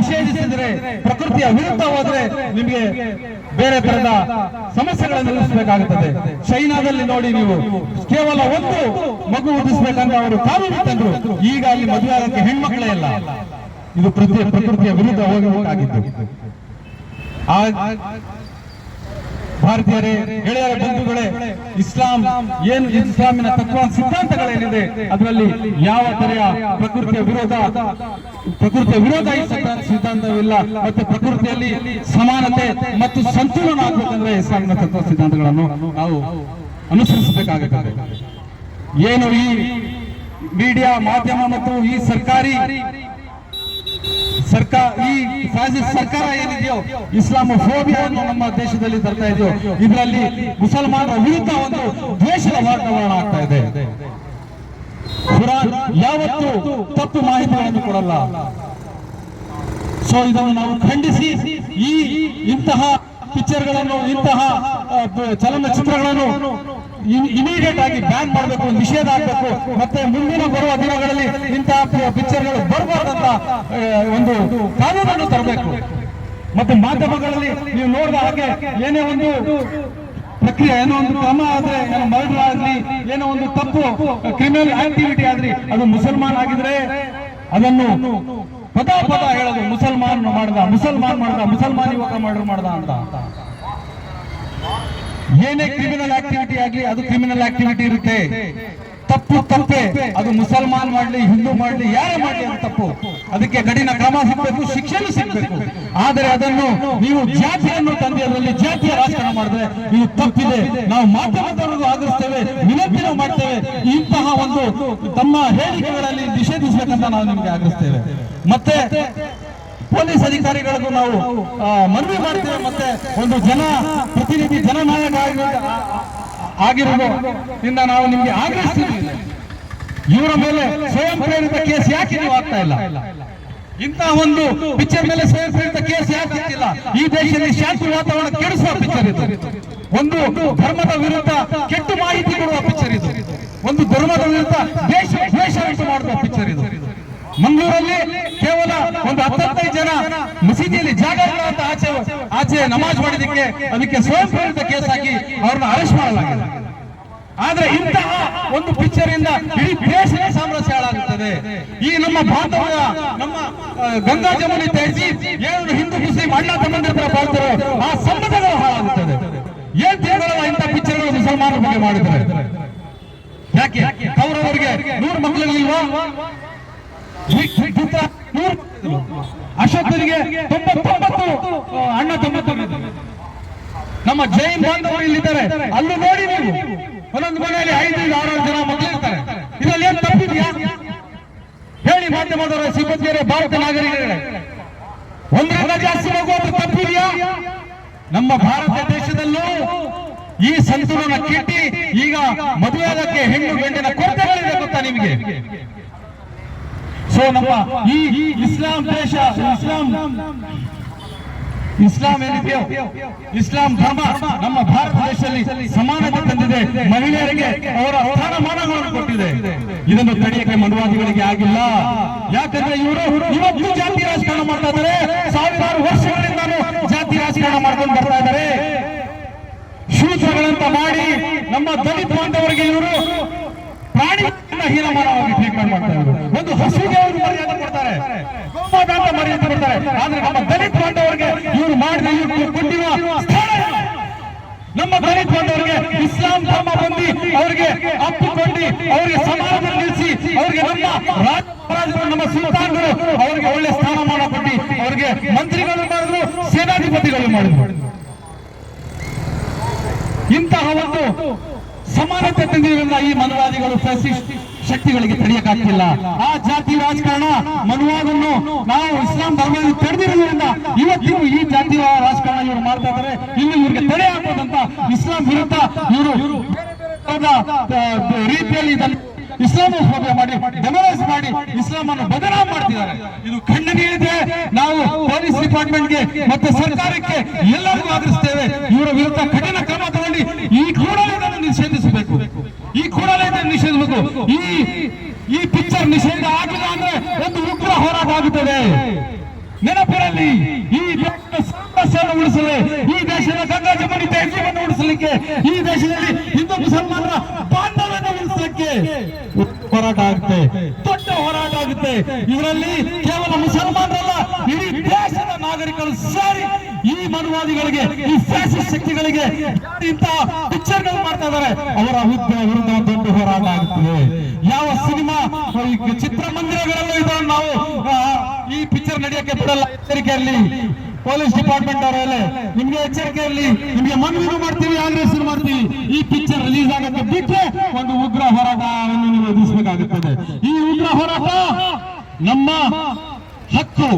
ನಿಷೇಧಿಸಿದ್ರೆ ಪ್ರಕೃತಿಯ ವಿರುದ್ಧ ಹೋದ್ರೆ ನಿಮಗೆ ಬೇರೆ ತರದ ಸಮಸ್ಯೆಗಳನ್ನು ಎದುರಿಸಬೇಕಾಗುತ್ತದೆ. ಚೈನಾದಲ್ಲಿ ನೋಡಿ ನೀವು, ಕೇವಲ ಒಂದು ಮಗು ಉದಿಸ್ಬೇಕಂತ ಅವರು ಕಾನೂನು ತಂದ್ರು ಈಗ ಅಲ್ಲಿ ಮದುವೆ ಆಗಕ್ಕೆ ಹೆಣ್ಮಕ್ಳೇ ಇಲ್ಲ. ಇದು ಪ್ರತಿ ಪ್ರಕೃತಿಯ ವಿರುದ್ಧ ಆ- ಭಾರತೀಯರೇ, ಗೆಳೆಯರ ಬಂಧುಗಳೇ, ಇಸ್ಲಾಂ ಏನು ಇಸ್ಲಾಮಿನ ತತ್ವ ಸಿದ್ಧಾಂತಗಳೇನಿದೆ, ಅದರಲ್ಲಿ ಯಾವ ತರೆಯ ಪ್ರಕೃತಿಯ ವಿರೋಧ ಪ್ರಕೃತಿಯ ವಿರೋಧ ಸಿದ್ಧಾಂತವಿಲ್ಲ, ಮತ್ತು ಪ್ರಕೃತಿಯಲ್ಲಿ ಸಮಾನತೆ ಮತ್ತು ಸಂತುಲನ ಆಗಬೇಕಂದ್ರೆ ಇಸ್ಲಾಮಿನ ತತ್ವ ಸಿದ್ಧಾಂತಗಳನ್ನು ನಾವು ಅನುಸರಿಸಬೇಕಾಗುತ್ತದೆ ಏನು ಈ ಮೀಡಿಯಾ ಮಾಧ್ಯಮ ಮತ್ತು ಈ ಸರ್ಕಾರಿ ಸರ್ಕಾರ ಈ ಫ್ಯಾಸಿಸ್ ಸರ್ಕಾರ ಏನಿದೆಯೋ ಇಸ್ಲಾಮೋಫೋಬಿಯಾವನ್ನು ನಮ್ಮ ದೇಶದಲ್ಲಿ ತರ್ತಾ ಇದೆಯೋ, ಇದರಲ್ಲಿ ಮುಸಲ್ಮಾನರ ವಿರುದ್ಧ ಒಂದು ದ್ವೇಷದ ವಾತಾವರಣ ಆಗ್ತಾ ಇದೆ. ಕುರಾನ್ ಯಾವತ್ತೂ ತಪ್ಪು ಮಾಹಿತಿಗಳನ್ನು ಕೊಡಲ್ಲ. ಸೊ ಇದನ್ನು ನಾವು ಖಂಡಿಸಿ, ಈ ಇಂತಹ ಪಿಕ್ಚರ್ಗಳನ್ನು ಇಂತಹ ಆ, ಚಲನಚಿತ್ರಗಳನ್ನು ಇಮಿಡಿಯೇಟ್ ಆಗಿ ಬ್ಯಾನ್ ಮಾಡಬೇಕು ನಿಷೇಧ ಆಗಬೇಕು. ಮತ್ತೆ ಮುಂದಿನ ಬರುವ ದಿನಗಳಲ್ಲಿ ಇಂತಹ ಪಿಕ್ಚರ್ಗಳು ಬರಬಾರ್ದಂತ ಒಂದು ಕಾನೂನನ್ನು ತರಬೇಕು. ಮತ್ತೆ ಮಾಧ್ಯಮಗಳಲ್ಲಿ ನೀವು ನೋಡಿದ ಹಾಗೆ ಏನೇ ಒಂದು ಪ್ರಕ್ರಿಯೆ ಏನೋ ಒಂದು ಕ್ರಮ ಆದ್ರೆ ಏನೋ ಮರ್ಡರ್ ಆಗ್ಲಿ ಏನೋ ಒಂದು ತಪ್ಪು ಕ್ರಿಮಿನಲ್ ಆಕ್ಟಿವಿಟಿ ಆದ್ರಿ ಅದು ಮುಸಲ್ಮಾನ್ ಆಗಿದ್ರೆ ಅದನ್ನು ಪದ ಪದ ಹೇಳೋದು ಮುಸಲ್ಮಾನ್ ಮಾಡ್ದ ಮುಸಲ್ಮಾನ್ ಮಾಡ್ದ, ಮುಸಲ್ಮಾನ್ ಯುವಕ ಮರ್ಡರ್ ಮಾಡ್ದ ಅಂತ. ಏನೇ ಕ್ರಿಮಿನಲ್ ಆಕ್ಟಿವಿಟಿ ಆಗ್ಲಿ ಅದು ಕ್ರಿಮಿನಲ್ ಆಕ್ಟಿವಿಟಿ ಇರುತ್ತೆ. ತಪ್ಪು ತಪ್ಪೆ ಅದು ಮುಸಲ್ಮಾನ್ ಮಾಡ್ಲಿ ಹಿಂದೂ ಮಾಡ್ಲಿ ಯಾರೇ ಮಾಡ್ಲಿ ಅದು ತಪ್ಪು ಅದಕ್ಕೆ ಕಠಿಣ ಕ್ರಮ ಸಿಗ್ಬೇಕು ಶಿಕ್ಷಣ ಸಿಗಬೇಕು ಆದರೆ ಅದನ್ನು ನೀವು ಜಾತಿಯನ್ನು ತಂದೆ ಅದರಲ್ಲಿ ಜಾತಿಯ ರಾಜಕಾರಣ ಮಾಡಿದ್ರೆ ಇದು ತಪ್ಪಿದೆ ನಾವು ಮಾಧ್ಯಮದವರೆಗೂ ಆಗಿಸ್ತೇವೆ ವಿನಂತಿ ಮಾಡ್ತೇವೆ ಇಂತಹ ಒಂದು ತಮ್ಮ ಹೇಳಿಕೆಗಳಲ್ಲಿ ನಿಷೇಧಿಸಬೇಕಂತ ನಾವು ನಿಮಗೆ ಆಗಿಸ್ತೇವೆ ಮತ್ತೆ ಪೊಲೀಸ್ ಅಧಿಕಾರಿಗಳಿಗೂ ನಾವು ಮನವಿ ಮಾಡ್ತೇವೆ ಮತ್ತೆ ಒಂದು ಜನ ಪ್ರತಿನಿಧಿ ಜನನಾಯಕ ಆಗಿರುವ ನಾವು ನಿಮಗೆ ಆಗ್ರಹಿಸ್ತೀವಿ ಇವರ ಮೇಲೆ ಸ್ವಯಂ ಪ್ರೇರಿತ ಕೇಸ್ ಯಾಕೆ ನೀವು ಆಗ್ತಾ ಇಲ್ಲ? ಇಂತಹ ಒಂದು ಪಿಕ್ಚರ್ ಮೇಲೆ ಸ್ವಯಂ ಪ್ರೇರಿತ ಕೇಸ್ ಯಾಕೆ ಇಲ್ಲ ಈ ದೇಶದಲ್ಲಿ ಶಾಂತಿ ವಾತಾವರಣ ಕೆಡಿಸುವ ಪಿಕ್ಚರ್ ಇದು. ಒಂದು ಧರ್ಮದ ವಿರುದ್ಧ ಕೆಟ್ಟು ಮಾಹಿತಿ ಕೊಡುವ ಪಿಕ್ಚರ್ ಇದು. ಒಂದು ಧರ್ಮದ ವಿರುದ್ಧ ದೇಶ ದ್ವೇಷ ಉಂಟು ಮಾಡುವ ಪಿಕ್ಚರ್ ಇದು. ಮಂಗಳೂರಲ್ಲಿ ಕೇವಲ ಒಂದು ಹತ್ತೈದು ಜನ ಮಸೀದಿಯಲ್ಲಿ ಜಾಗ ಅಂತ ಆಚೆ ಆಚೆ ನಮಾಜ್ ಮಾಡಿದಕ್ಕೆ ಅದಕ್ಕೆ ಸ್ವಯಂ ಪ್ರೇರಿತ ಕೇಸ್ ಹಾಕಿ ಅವ್ರನ್ನ ಅರೆಸ್ಟ್ ಮಾಡಲಾಗಿದೆ. ಆದ್ರೆ ಇಂತಹ ಒಂದು ಪಿಕ್ಚರ್ ಇಂದ ಇಡೀ ದೇಶದ ಸಾಮ್ರಾಜ್ಯ ಹಾಳಾಗುತ್ತದೆ. ಈ ನಮ್ಮ ಭಾರತದ ನಮ್ಮ ಗಂಗಾ ಜಮುನಿ ತಹಜೀಬ್ ಏನು ಹಿಂದೂ ಮುಸ್ಲಿಂ ಅಣ್ಣ ತಮ್ಮಂದಿರ ತರ ಬಾಳ್ತಾರೋ, ಆ ಸಂಬಂಧಗಳು ಹಾಳಾಗುತ್ತದೆ. ಏನ್ ತಿಂಗಳಲ್ಲ ಇಂಥ ಪಿಕ್ಚರ್ಗಳು ಮುಸಲ್ಮಾನರ ಬಗ್ಗೆ ಮಾಡಿದ್ದಾರೆ ಯಾಕೆ? ಕೌರವರಿಗೆ ನೂರು ಮಕ್ಕಳಿಲ್ವಾ ಅಶೋಕರಿಗೆ ತೊಂಬತ್ತೊಂಬತ್ತು ಅಣ್ಣ ತಮ್ಮಂದಿರು ನಮ್ಮ ಜೈನ್ ಬಾಂಧವರು ಇಲ್ಲಿದ್ದಾರೆ. ಅಲ್ಲೂ ನೋಡಿ ನೀವು. ಒಂದೊಂದು ಮನೆಯಲ್ಲಿ ಐದು ಆರಾರು ಆರು ಆರು ಜನ ಮಕ್ಕಳಿರ್ತಾರೆ ಇದರಲ್ಲಿ ಏನ್ ತಪ್ಪಿದ್ಯಾ? ಹೇಳಿ ಮಾಧ್ಯಮದವರ ಸಿಬ್ಬಂದಿಯರೇ, ಭಾರತ ನಾಗರಿಕರೇ. ಒಂದರಿಂದ ಜಾಸ್ತಿ ಹೋಗುವುದು ತಪ್ಪಿದೆಯಾ? ನಮ್ಮ ಭಾರತ ದೇಶದಲ್ಲೂ ಈ ಸಂತುಲನ ಕೆಟ್ಟಿ ಈಗ ಮದುವೆಯಾದಕ್ಕೆ ಹೆಣ್ಣು ಗಂಡಿನ ಕೊರತೆಗಳಿದೆ ಗೊತ್ತಾ ನಿಮಗೆ. ಸೊ ನಮ್ಮ ಈ ಇಸ್ಲಾಂ ದೇಶ, ಇಸ್ಲಾಂ ಇಸ್ಲಾಂ ಏನಿದೆಯೋ, ಇಸ್ಲಾಂ ಧರ್ಮ ನಮ್ಮ ಭಾರತ ದೇಶದಲ್ಲಿ ಸಮಾನತೆ ತಂದಿದೆ ಮಹಿಳೆಯರಿಗೆ ಅವರ ಸ್ಥಾನಮಾನಗಳನ್ನು ಕೊಟ್ಟಿದೆ. ಇದನ್ನು ತಡೆಯಕ್ಕೆ ಮನುವಾದಿಗಳಿಗೆ ಆಗಿಲ್ಲ. ಯಾಕಂದ್ರೆ ಇವರು ಇವತ್ತು ಜಾತಿ ರಾಜಕಾರಣ ಮಾಡ್ತಾ ಇದ್ದಾರೆ. ಸಾವಿರಾರು ವರ್ಷಗಳಿಂದ ಜಾತಿ ರಾಜಕಾರಣ ಮಾಡ್ಕೊಂಡು ಬರ್ತಾ ಇದ್ದಾರೆ. ಶೂತ್ರಗಳಂತ ಮಾಡಿ ನಮ್ಮ ದಲಿತ ಬಾಂಧವರಿಗೆ ಇವರು ಪ್ರಾಣಿ ಹೀನಮಾನವಾಗಿ ಟ್ರೀಟ್ಮೆಂಟ್ ಮಾಡ್ತಾ ಇದ್ದಾರೆ. ಒಂದು ಹಸುವಿಗೆ ಅವರು ಮರ್ಯಾದೆ ಕೊಡ್ತಾರೆ. ಮರ್ಯಾದೆ ಕೊಡ್ತಾರೆ. ಆದ್ರೆ ನಮ್ಮ ದಲಿತ ಬಾಂಧವರಿಗೆ ಇವರು ಮಾಡಿದ ಇವರು ಕೊಟ್ಟಿರುವ ಸ್ಥಾನ ಏನು? ನಮ್ಮ ದಲಿತ ಇಸ್ಲಾಂ ಧರ್ಮ ಬಂದು, ಅವರಿಗೆ ಅಪ್ಪಿಕೊಂಡು ಅವರಿಗೆ ಸಮಾಜದಲ್ಲಿ ನಿಲ್ಲಿಸಿ, ಅವರಿಗೆ ನಮ್ಮ ರಾಜ ಮಹಾರಾಜರು, ನಮ್ಮ ಸುಲ್ತಾನ್ಗಳು ಅವರಿಗೆ ಒಳ್ಳೆ ಸ್ಥಾನಮಾನ ಕೊಟ್ಟು, ಅವರಿಗೆ ಮಂತ್ರಿಗಳು ಮಾಡಿದ್ರು, ಸೇನಾಧಿಪತಿಗಳು ಮಾಡಿದ್ರು. ಇಂತಹ ಒಂದು ಸಮಾನತೆ ತಂದಿರೋದ್ರಿಂದ ಈ ಮನುವಾದಿಗಳು ಶಕ್ತಿಗಳಿಗೆ ತಡೆಯಕ್ಕಾಗ್ತಿಲ್ಲ. ಆ ಜಾತಿ ರಾಜಕಾರಣ ಮನುವಾದನ್ನು ನಾವು ಇಸ್ಲಾಂ ಧರ್ಮದಲ್ಲಿ ತಡೆದಿರೋದ್ರಿಂದ ಇವತ್ತಿಗೂ ಈ ಜಾತಿ ಮಾಡ್ತಾ ಇದ್ದಾರೆ ಇನ್ನು ಇವರಿಗೆ ತಡೆ ಹಾಕೋದಂತ ಇಸ್ಲಾಂ ವಿರುದ್ಧ ಇವರು ರೀತಿಯಲ್ಲಿ ಇದನ್ನು ಹೋಗಿ ಮಾಡಿ ಡೆಮರೈಸ್ ಮಾಡಿ ಇಸ್ಲಾಂ ಅನ್ನು ಬದಲಾವಣೆ ಮಾಡ್ತಿದ್ದಾರೆ. ಇದು ಖಂಡನೀಯತೆ ನಾವು ಪೊಲೀಸ್ ಡಿಪಾರ್ಟ್ಮೆಂಟ್ಗೆ ಮತ್ತೆ ಸರ್ಕಾರಕ್ಕೆ ಎಲ್ಲರಿಗೂ ಆಗ್ರಹಿಸ್ತೇವೆ. ಇವರ ವಿರುದ್ಧ ಕಠಿಣ ಕ್ರಮ ತಗೊಂಡು ಈ ಕೂಡಲೇ ಇದನ್ನು ನಿಷೇಧಿಸಬೇಕು. ಈ ಕೂಡಲೇ ಇದನ್ನು ನಿಷೇಧಿಸಬೇಕು. ಈ ಈ ಪಿಕ್ಚರ್ ನಿಷೇಧ ಆಗಿಲ್ಲ ಅಂದ್ರೆ ಒಂದು ಉಗ್ರ ಹೋರಾಟ ಆಗುತ್ತದೆ. ನೆನಪಿರಲಿ. ಉಳಿಸಲು ಈ ದೇಶದ ಗಂಗಾ ಜಮುನಿ ತ್ಯಾಜ್ಯವನ್ನು ಉಳಿಸಲಿಕ್ಕೆ, ಈ ದೇಶದಲ್ಲಿ ಹಿಂದೂ ಮುಸಲ್ಮಾನರ ಬಾಂಧವ್ಯವನ್ನು ಉಳಿಸಲಿಕ್ಕೆ ಹೋರಾಟ ಆಗುತ್ತೆ ದೊಡ್ಡ ಹೋರಾಟ ಆಗುತ್ತೆ ಇದರಲ್ಲಿ ಕೇವಲ ಮುಸಲ್ಮಾನರಲ್ಲ, ಇಡೀ ದೇಶದ ನಾಗರಿಕರು ಸೇರಿ ಈ ಮನುವಾದಿಗಳಿಗೆ, ಈ ಫ್ಯಾಸಿಸ್ಟ್ ಶಕ್ತಿಗಳಿಗೆ ಇಂತಹ ಪಿಕ್ಚರ್ಗಳು ಮಾಡ್ತಾ ಇದ್ದಾರೆ. ಅವರ ಹುದ್ದೆ ವಿರುದ್ಧ ದೊಡ್ಡ ಹೋರಾಟ ಆಗುತ್ತದೆ ಯಾವ ಸಿನಿಮಾ ಚಿತ್ರಮಂದಿರಗಳಲ್ಲೂ ಇದನ್ನು ನಾವು ಈ ಪಿಕ್ಚರ್ ನಡೆಯಕ್ಕೆ ಬಿಡಲ್ಲ. ಎಚ್ಚರಿಕೆಯಲ್ಲಿ ಪೊಲೀಸ್ ಡಿಪಾರ್ಟ್ಮೆಂಟ್ ಅವರಲ್ಲೇ. ನಿಮ್ಗೆ ಎಚ್ಚರಿಕೆ ಇರಲಿ. ನಿಮ್ಗೆ ಮನವಿನೂ ಮಾಡ್ತೀವಿ ಆಗ್ರೆಸ್ ಮಾಡ್ತೀವಿ. ಈ ಪಿಕ್ಚರ್ ರಿಲೀಸ್ ಆಗುತ್ತೆ ಬಿಟ್ಟರೆ ಒಂದು ಉಗ್ರ ಹೋರಾಟವನ್ನು ನೀವು ಎದುರಿಸಬೇಕಾಗುತ್ತದೆ. ಈ ಉಗ್ರ ಹೋರಾಟ ನಮ್ಮ ಹಕ್ಕು.